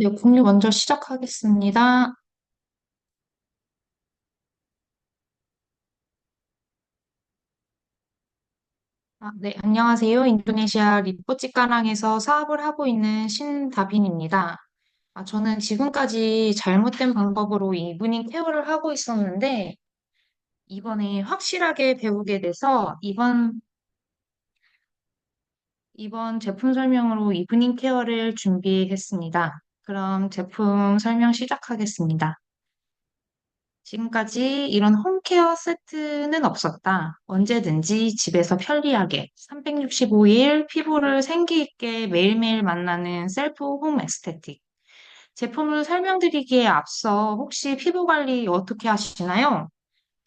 네, 공유 먼저 시작하겠습니다. 아, 네, 안녕하세요. 인도네시아 리포치까랑에서 사업을 하고 있는 신다빈입니다. 아, 저는 지금까지 잘못된 방법으로 이브닝 케어를 하고 있었는데, 이번에 확실하게 배우게 돼서 이번, 이번 제품 설명으로 이브닝 케어를 준비했습니다. 그럼 제품 설명 시작하겠습니다. 지금까지 이런 홈케어 세트는 없었다. 언제든지 집에서 편리하게 365일 피부를 생기 있게 매일매일 만나는 셀프 홈 에스테틱. 제품을 설명드리기에 앞서 혹시 피부 관리 어떻게 하시나요?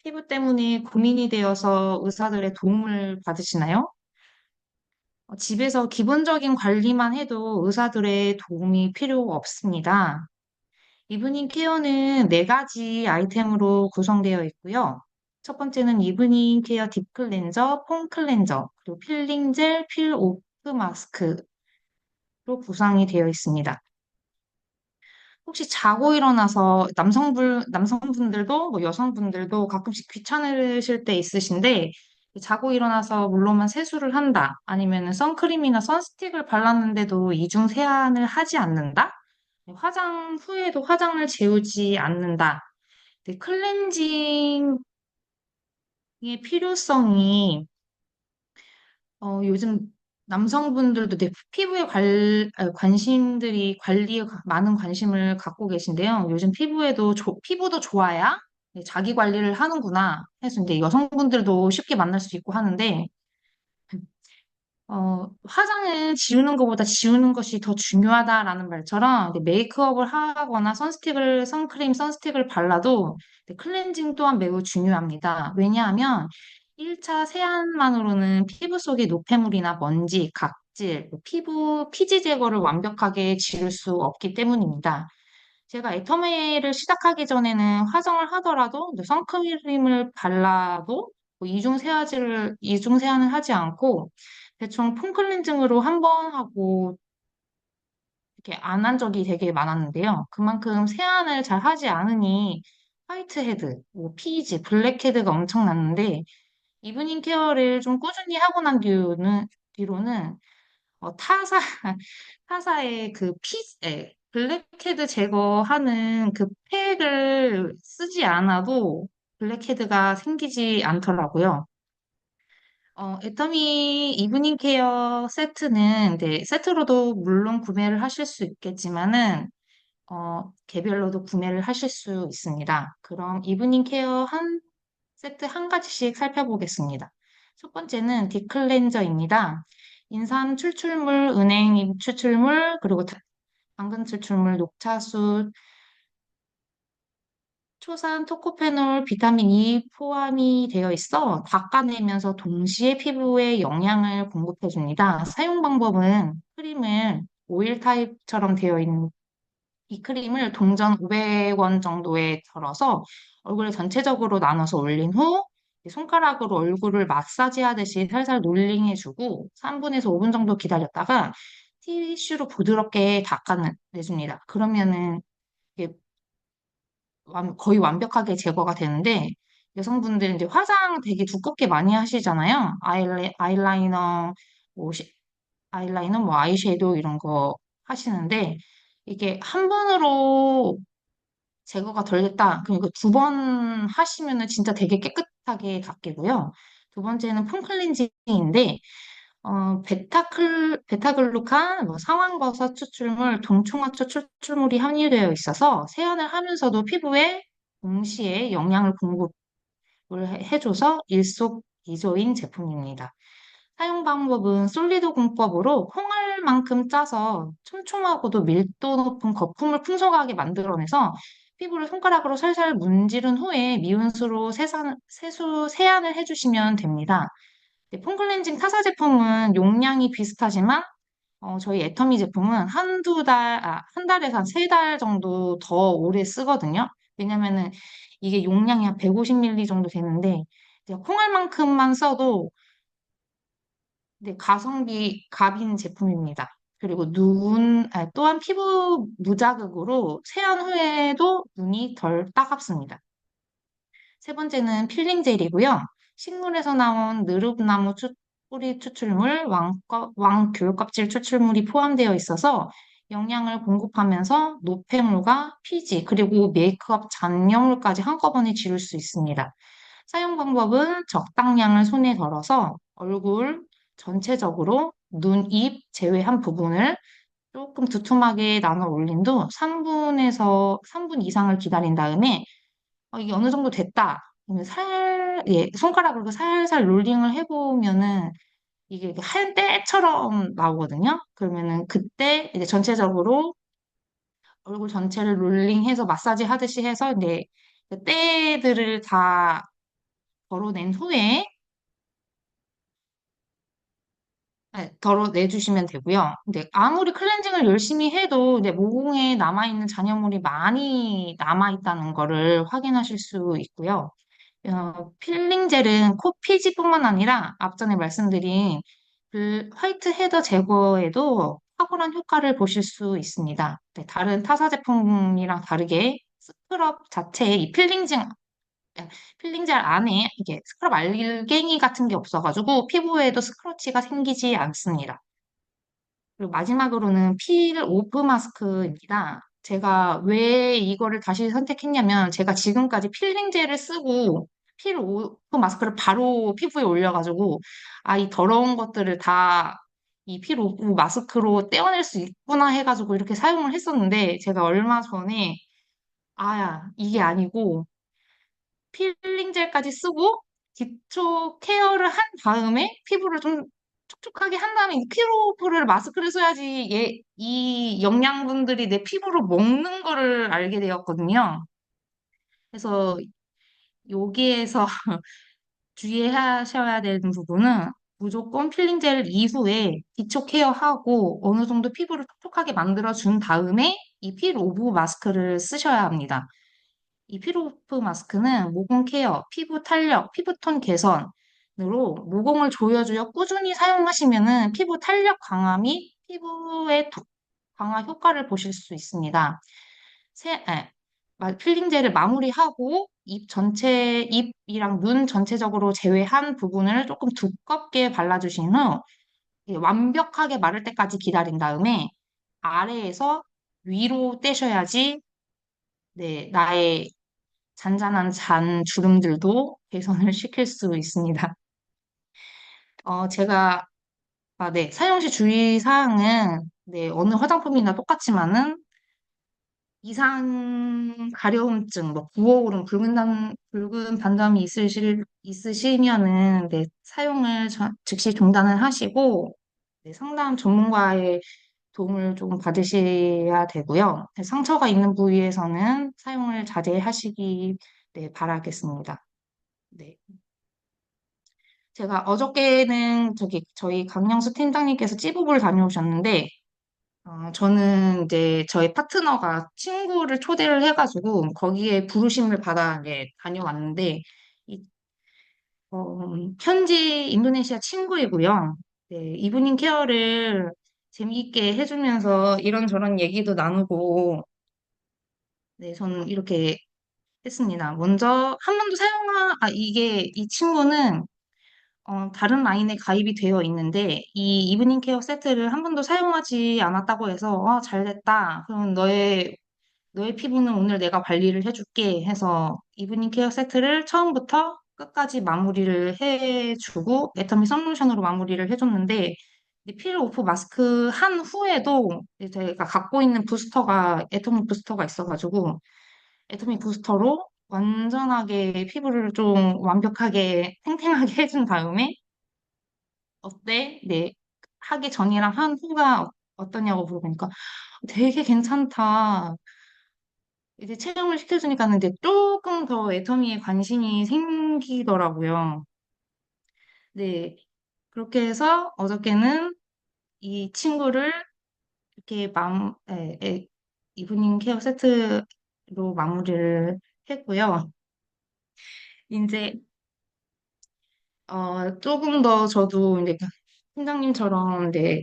피부 때문에 고민이 되어서 의사들의 도움을 받으시나요? 어, 집에서 기본적인 관리만 해도 의사들의 도움이 필요 없습니다. 이브닝 케어는 네 가지 아이템으로 구성되어 있고요. 첫 번째는 이브닝 케어 딥 클렌저, 폼 클렌저, 그리고 필링 젤, 필 오프 마스크로 구성이 되어 있습니다. 혹시 자고 일어나서 남성분, 남성분들도 뭐 여성분들도 가끔씩 귀찮으실 때 있으신데 자고 일어나서 물로만 세수를 한다. 아니면 선크림이나 선스틱을 발랐는데도 이중 세안을 하지 않는다. 화장 후에도 화장을 지우지 않는다. 네, 클렌징의 필요성이 어, 요즘 남성분들도 되게 피부에 관, 아, 관심들이 관리에 가- 많은 관심을 갖고 계신데요. 요즘 피부에도 조- 피부도 좋아야 네, 자기 관리를 하는구나 해서 이제 여성분들도 쉽게 만날 수 있고 하는데 어, 화장을 지우는 것보다 지우는 것이 더 중요하다라는 말처럼 메이크업을 하거나 선스틱을, 선크림, 선스틱을 발라도 클렌징 또한 매우 중요합니다. 왜냐하면 1차 세안만으로는 피부 속의 노폐물이나 먼지, 각질, 뭐 피부 피지 제거를 완벽하게 지울 수 없기 때문입니다. 제가 애터메를 시작하기 전에는 화장을 하더라도 선크림을 발라도 뭐 이중 세안을 이중 세안을 하지 않고 대충 폼 클렌징으로 한 번 하고 이렇게 안 한 적이 되게 많았는데요. 그만큼 세안을 잘 하지 않으니 화이트 헤드, 뭐 피지, 블랙 헤드가 엄청 났는데 이브닝 케어를 좀 꾸준히 하고 난 뒤로는 뒤로는 어, 타사 타사의 그 피, 에, 블랙헤드 제거하는 그 팩을 쓰지 않아도 블랙헤드가 생기지 않더라고요. 어, 애터미 이브닝 케어 세트는 이제 세트로도 물론 구매를 하실 수 있겠지만은 어, 개별로도 구매를 하실 수 있습니다. 그럼 이브닝 케어 한 세트 한 가지씩 살펴보겠습니다. 첫 번째는 딥클렌저입니다. 인삼 추출물, 은행 추출물, 그리고 다- 당근 추출물, 녹차수, 초산, 토코페놀, 비타민 E 포함이 되어 있어 닦아내면서 동시에 피부에 영양을 공급해 줍니다. 사용 방법은 크림을 오일 타입처럼 되어 있는 이 크림을 동전 500원 정도에 덜어서 얼굴에 전체적으로 나눠서 올린 후 손가락으로 얼굴을 마사지 하듯이 살살 롤링해주고 3분에서 5분 정도 기다렸다가 티슈로 부드럽게 닦아내줍니다. 그러면은 이게 완- 거의 완벽하게 제거가 되는데 여성분들은 이제 화장 되게 두껍게 많이 하시잖아요. 아이라이, 아이라이너, 뭐 시- 아이라이너, 뭐 아이섀도우 이런 거 하시는데 이게 한 번으로 제거가 덜 됐다. 이거 두번 하시면은 진짜 되게 깨끗하게 닦이고요. 두 번째는 폼 클렌징인데 어, 베타클, 베타글루칸, 뭐 상황버섯 추출물, 동충하초 추출물이 함유되어 있어서 세안을 하면서도 피부에 동시에 영양을 공급을 해- 해줘서 일석이조인 제품입니다. 사용 방법은 솔리드 공법으로 콩알만큼 짜서 촘촘하고도 밀도 높은 거품을 풍성하게 만들어내서 피부를 손가락으로 살살 문지른 후에 미온수로 세산, 세수, 세안을 해주시면 됩니다. 네, 폼클렌징 타사 제품은 용량이 비슷하지만 어, 저희 애터미 제품은 한두 달, 아, 한 달에서 한 세 달 정도 더 오래 쓰거든요. 왜냐면은 이게 용량이 한 150ml 정도 되는데 콩알만큼만 써도 네, 가성비 갑인 제품입니다. 그리고 눈, 아, 또한 피부 무자극으로 세안 후에도 눈이 덜 따갑습니다. 세 번째는 필링 젤이고요. 식물에서 나온 느릅나무 추- 뿌리 추출물, 왕, 왕귤 껍질 추출물이 포함되어 있어서 영양을 공급하면서 노폐물과 피지, 그리고 메이크업 잔여물까지 한꺼번에 지울 수 있습니다. 사용 방법은 적당량을 손에 덜어서 얼굴 전체적으로 눈, 입 제외한 부분을 조금 두툼하게 나눠 올린 후 3분에서 3분 이상을 기다린 다음에 어, 이게 어느 정도 됐다. 그러면 살, 예, 손가락으로 살살 롤링을 해보면은 이게 하얀 때처럼 나오거든요. 그러면은 그때 이제 전체적으로 얼굴 전체를 롤링해서 마사지 하듯이 해서 이제 그 때들을 다 덜어낸 후에 네, 덜어내주시면 되고요. 근데 아무리 클렌징을 열심히 해도 이제 모공에 남아있는 잔여물이 많이 남아있다는 거를 확인하실 수 있고요. 어, 필링 젤은 코 피지뿐만 아니라 앞전에 말씀드린 그 화이트 헤더 제거에도 탁월한 효과를 보실 수 있습니다. 네, 다른 타사 제품이랑 다르게 스크럽 자체에 이 필링 젤, 필링 젤 안에 이게 스크럽 알갱이 같은 게 없어가지고 피부에도 스크러치가 생기지 않습니다. 그리고 마지막으로는 필 오프 마스크입니다. 제가 왜 이거를 다시 선택했냐면 제가 지금까지 필링 젤을 쓰고 필 오프 마스크를 바로 피부에 올려가지고 아, 이 더러운 것들을 다 이 필 오프 마스크로 떼어낼 수 있구나 해가지고 이렇게 사용을 했었는데 제가 얼마 전에 아, 이게 아니고 필링 젤까지 쓰고 기초 케어를 한 다음에 피부를 좀 촉촉하게 한 다음에 이 피로프를 마스크를 써야지 얘, 이 영양분들이 내 피부로 먹는 거를 알게 되었거든요. 그래서 여기에서 주의하셔야 되는 부분은 무조건 필링 젤 이후에 기초 케어하고 어느 정도 피부를 촉촉하게 만들어 준 다음에 이 필 오브 마스크를 쓰셔야 합니다. 이 피로프 마스크는 모공 케어, 피부 탄력, 피부톤 개선으로 모공을 조여주어 꾸준히 사용하시면은 피부 탄력 강화 및 피부의 도- 강화 효과를 보실 수 있습니다. 세, 에, 마- 필링 젤을 마무리하고 입 전체, 입이랑 눈 전체적으로 제외한 부분을 조금 두껍게 발라주신 후 완벽하게 마를 때까지 기다린 다음에 아래에서 위로 떼셔야지 네, 나의 잔잔한 잔 주름들도 개선을 시킬 수 있습니다. 어, 제가, 아, 네, 사용 시 주의사항은, 네, 어느 화장품이나 똑같지만은, 이상 가려움증, 뭐, 부어오름, 붉은 단, 붉은 반점이 있으실, 있으시면은, 네, 사용을 저- 즉시 중단을 하시고, 네, 상담 전문가의 도움을 조금 받으셔야 되고요. 네, 상처가 있는 부위에서는 사용을 자제하시기, 네, 바라겠습니다. 네. 제가 어저께는 저기 저희 강영수 팀장님께서 찌부부를 다녀오셨는데 어, 저는 이제 저희 파트너가 친구를 초대를 해가지고 거기에 부르심을 받아 이제 다녀왔는데 이, 어, 현지 인도네시아 친구이고요. 네, 이브닝 케어를 재미있게 해주면서 이런저런 얘기도 나누고 네, 저는 이렇게 했습니다. 먼저 한 번도 사용한 아 이게 이 친구는 어, 다른 라인에 가입이 되어 있는데 이 이브닝 케어 세트를 한 번도 사용하지 않았다고 해서 아, 잘 됐다. 그럼 너의 너의 피부는 오늘 내가 관리를 해줄게 해서 이브닝 케어 세트를 처음부터 끝까지 마무리를 해주고 애터미 솔루션으로 마무리를 해줬는데 이 필 오프 마스크 한 후에도 제가 갖고 있는 부스터가 애터미 부스터가 있어가지고 애터미 부스터로 완전하게 피부를 좀 완벽하게 탱탱하게 해준 다음에 어때? 네. 하기 전이랑 한 후가 어- 어떠냐고 물어보니까 되게 괜찮다. 이제 체험을 시켜주니까는 이제 조금 더 애터미에 관심이 생기더라고요. 네. 그렇게 해서 어저께는 이 친구를 이렇게 맘, 에, 에, 이브닝 케어 세트로 마무리를 했고요. 이제 어, 조금 더 저도 이제 팀장님처럼 이제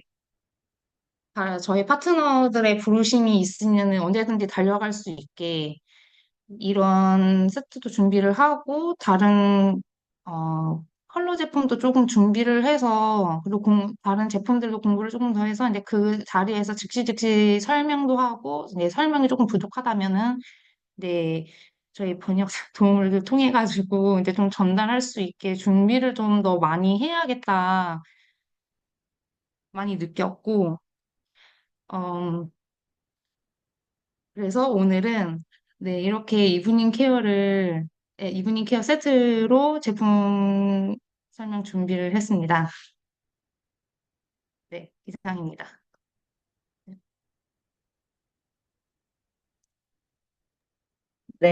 다- 저희 파트너들의 부르심이 있으면 언제든지 달려갈 수 있게 이런 세트도 준비를 하고 다른 어, 컬러 제품도 조금 준비를 해서 그리고 공- 다른 제품들도 공부를 조금 더 해서 이제 그 자리에서 즉시 즉시 설명도 하고 이제 설명이 조금 부족하다면은 네 저희 번역 도움을 통해 가지고 이제 좀 전달할 수 있게 준비를 좀 더 많이 해야겠다 많이 느꼈고 어, 그래서 오늘은 네, 이렇게 이브닝 케어를, 네, 이브닝 케어 세트로 제품 설명 준비를 했습니다. 네, 이상입니다.